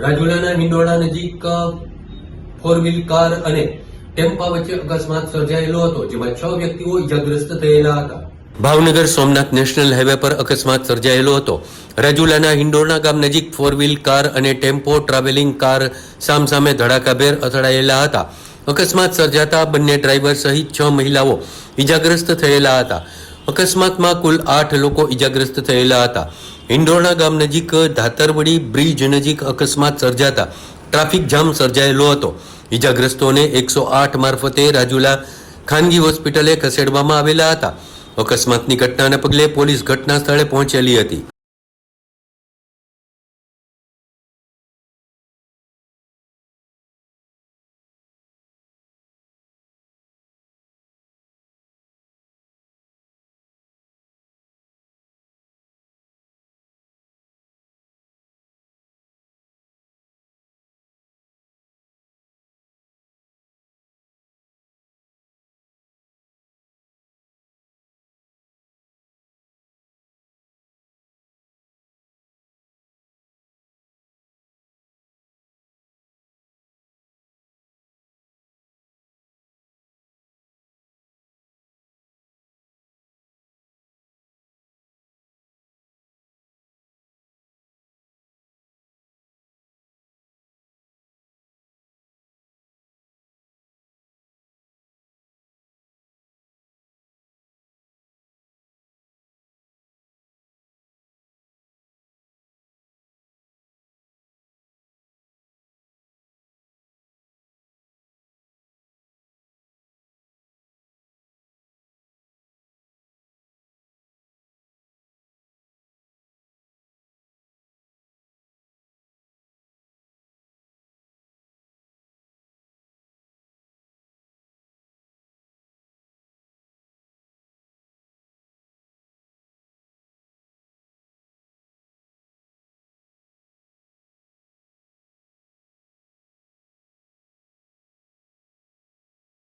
રાજુલાના હિંડોળા નજીક four wheel car અને ટેમ્પા વચ્ચે અકસ્માત સર્જાયેલો હતો, જેમાં છ વ્યક્તિઓ ઇજાગ્રસ્ત થયેલા હતા. ભાવનગર સોમનાથ નેશનલ હાઈવે પર અકસ્માત સર્જાયેલો હતો. રાજુલાના હિંડોળા ગામ નજીક ફોર વ્હીલ કાર અને ટેમ્પો ટ્રાવેલિંગ કાર સામસામે ધડાકાભેર અથડાયેલા હતા. અકસ્માત સર્જાતા બંને ડ્રાઈવર સહિત છ મહિલાઓ ઇજાગ્રસ્ત થયેલા હતા. અકસ્માતમાં કુલ આઠ લોકો ઇજાગ્રસ્ત થયેલા હતા. હિંડોરણા ગામ નજીક ધાતરવડી બ્રિજ નજીક અકસ્માત સર્જાતા ટ્રાફિક જામ સર્જાયેલો હતો. ઇજાગ્રસ્તોને એકસો આઠ મારફતે રાજુલા ખાનગી હોસ્પિટલે ખસેડવામાં આવેલા હતા. અકસ્માતની ઘટનાને પગલે પોલીસ ઘટના સ્થળે પહોંચેલી હતી.